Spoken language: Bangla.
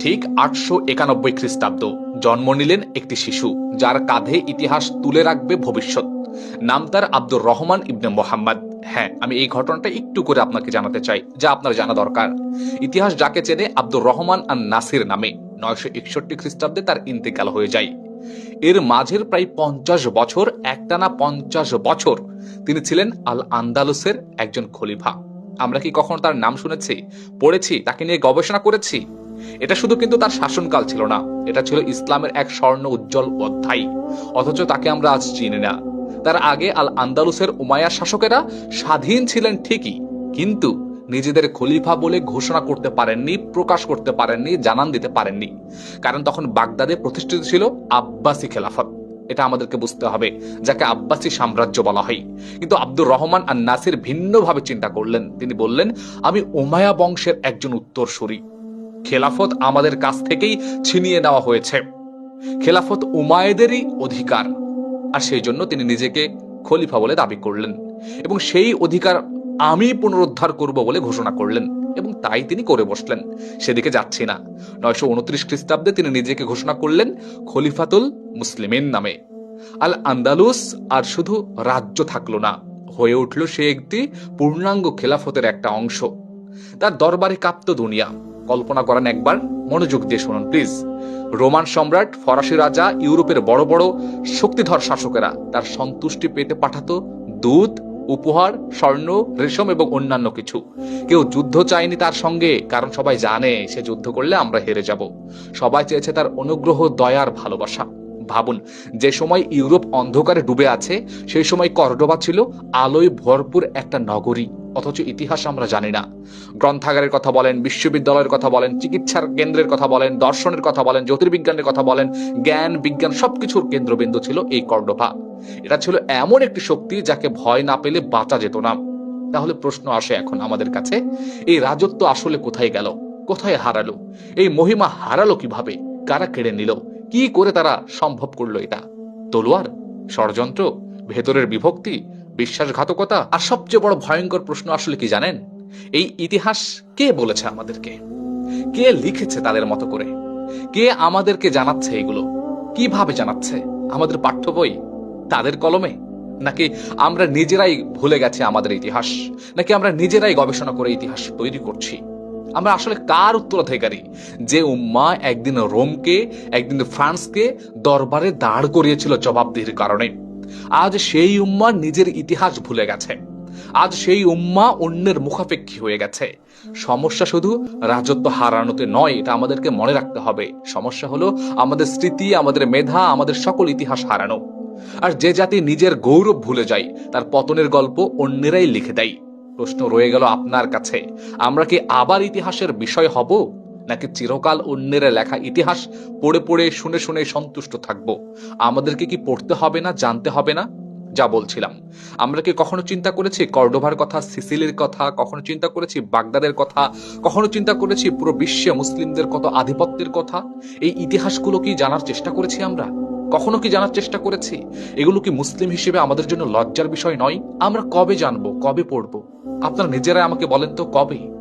ঠিক আটশো একানব্বই খ্রিস্টাব্দ। জন্ম নিলেন একটি শিশু, যার কাঁধে ইতিহাস তুলে রাখবে ভবিষ্যৎ। নাম তার আব্দুর রহমান ইবনে মোহাম্মদ। হ্যাঁ আমি এই ঘটনাটা একটু করে আপনাকে জানাতে চাই, যা আপনার জানা দরকার। ইতিহাস যাকে চেনে আব্দুর রহমান আর নাসির নামে, নয়শো একষট্টি খ্রিস্টাব্দে তার ইন্তেকাল হয়ে যায়। এর মাঝের প্রায় পঞ্চাশ বছর, একটানা পঞ্চাশ বছর, তিনি ছিলেন আল আন্দালুসের একজন খলিফা। আমরা কি কখনো তার নাম শুনেছি, পড়েছি, তাকে নিয়ে গবেষণা করেছি? এটা শুধু কিন্তু তার শাসনকাল ছিল না, এটা ছিল ইসলামের এক স্বর্ণ উজ্জ্বল অধ্যায়। অথচ তাকে আমরা আজ চিনি না। তার আগে আল আন্দালুসের উমায়া শাসকেরা স্বাধীন ছিলেন ঠিকই, কিন্তু নিজেদের খলিফা বলে ঘোষণা করতে পারেননি, প্রকাশ করতে পারেননি, জানান দিতে পারেননি। কারণ তখন বাগদাদে প্রতিষ্ঠিত ছিল আব্বাসী খেলাফত। এটা আমাদেরকে বুঝতে হবে, যাকে আব্বাসী সাম্রাজ্য বলা হয়। কিন্তু আব্দুর রহমান আর নাসির ভিন্নভাবে চিন্তা করলেন। তিনি বললেন, আমি ওমায়া বংশের একজন উত্তরসূরি। খেলাফত আমাদের কাছ থেকেই ছিনিয়ে নেওয়া হয়েছে। খেলাফত উমায়েদেরই অধিকার। আর সেই জন্য তিনি নিজেকে খলিফা বলে দাবি করলেন এবং সেই অধিকার আমি পুনরুদ্ধার করব বলে ঘোষণা করলেন এবং তাই তিনি করে বসলেন। সেদিকে যাচ্ছি না। নয়শো উনত্রিশ খ্রিস্টাব্দে তিনি নিজেকে ঘোষণা করলেন খলিফাতুল মুসলিমের নামে। আল আন্দালুস আর শুধু রাজ্য থাকল না, হয়ে উঠল সে একটি পূর্ণাঙ্গ খেলাফতের একটা অংশ। তার দরবারে কাঁপত দুনিয়া। কল্পনা করেন একবার, মনোযোগ দিয়ে শুনুন, প্লিজ। রোমান সম্রাট, ফরাসি রাজা, ইউরোপের বড় বড় শক্তিধর শাসকেরা, তার সন্তুষ্টি পেতে পাঠাতো দুধ উপহার, স্বর্ণ, রেশম এবং অন্যান্য কিছু। কেউ যুদ্ধ চায়নি তার সঙ্গে, কারণ সবাই জানে, সে যুদ্ধ করলে আমরা হেরে যাব। সবাই চেয়েছে তার অনুগ্রহ, দয়ার ভালোবাসা। ভাবুন, যে সময় ইউরোপ অন্ধকারে ডুবে আছে, সেই সময় কর্ডোবা ছিল আলোয় ভরপুর একটা নগরী। অথচ ইতিহাস আমরা জানি না। গ্রন্থাগারের কথা বলেন, বিশ্ববিদ্যালয়ের কথা বলেন, চিকিৎসার কেন্দ্রের কথা বলেন, দর্শনের কথা বলেন, জ্যোতির্বিজ্ঞানের কথা বলেন, জ্ঞান, বিজ্ঞান সবকিছুর কেন্দ্রবিন্দু ছিল এই কর্ডোভা এটা ছিল এমন একটি শক্তি যাকে ভয় না পেলে বাঁচা যেত না। তাহলে প্রশ্ন আসে এখন আমাদের কাছে, এই রাজত্ব আসলে কোথায় গেল? কোথায় হারালো? এই মহিমা হারালো কীভাবে? কারা কেড়ে নিল? কি করে তারা সম্ভব করল এটা? তলোয়ার, ষড়যন্ত্র, ভেতরের বিভক্তি বিশ্বাসঘাতকতা? আর সবচেয়ে বড় ভয়ঙ্কর প্রশ্ন আসলে কি জানেন? এই ইতিহাস কে বলেছে আমাদেরকে? কে লিখেছে তাদের মতো করে? কে আমাদেরকে জানাচ্ছে এগুলো? কীভাবে জানাচ্ছে? আমাদের পাঠ্য বই? তাদের কলমে? নাকি আমরা নিজেরাই ভুলে গেছি আমাদের ইতিহাস? নাকি আমরা নিজেরাই গবেষণা করে ইতিহাস তৈরি করছি? আমরা আসলে কার উত্তরাধিকারী? যে উম্মা একদিন রোমকে, একদিন ফ্রান্সকে দরবারে দাঁড় করিয়েছিল জবাবদিহির কারণে। আজ সেই উম্মা নিজের ইতিহাস ভুলে গেছে। আজ সেই উম্মা অন্যের মুখাপেক্ষী হয়ে গেছে। সমস্যা শুধু রাজত্ব হারানোতে নয়, এটা আমাদেরকে মনে রাখতে হবে। সমস্যা হলো আমাদের স্মৃতি, আমাদের মেধা, আমাদের সকল ইতিহাস হারানো। আর যে জাতি নিজের গৌরব ভুলে যায়, তার পতনের গল্প অন্যেরাই লিখে দেয়। প্রশ্ন রয়ে গেল আপনার কাছে, আমরা কি আবার ইতিহাসের বিষয় হব? নাকি চিরকাল অন্যের লেখা ইতিহাস পড়ে পড়ে শুনে শুনে সন্তুষ্ট থাকব? আমাদেরকে কি পড়তে হবে না, জানতে হবে না? যা বলছিলাম। আমরা কি কখনো চিন্তা করেছি কর্ডোভার কথা, সিসিলির কথা, কখনো চিন্তা করেছি বাগদাদের কথা, কখনো চিন্তা করেছি পুরো বিশ্বে মুসলিমদের কত আধিপত্যের কথা? এই ইতিহাসগুলো কি জানার চেষ্টা করেছি আমরা? কখনো কি জানার চেষ্টা করেছি? এগুলো কি মুসলিম হিসেবে আমাদের জন্য লজ্জার বিষয় নয়? আমরা কবে জানব, কবে পড়ব? আপনারা নিজেরাই আমাকে বলেন তো, কবে?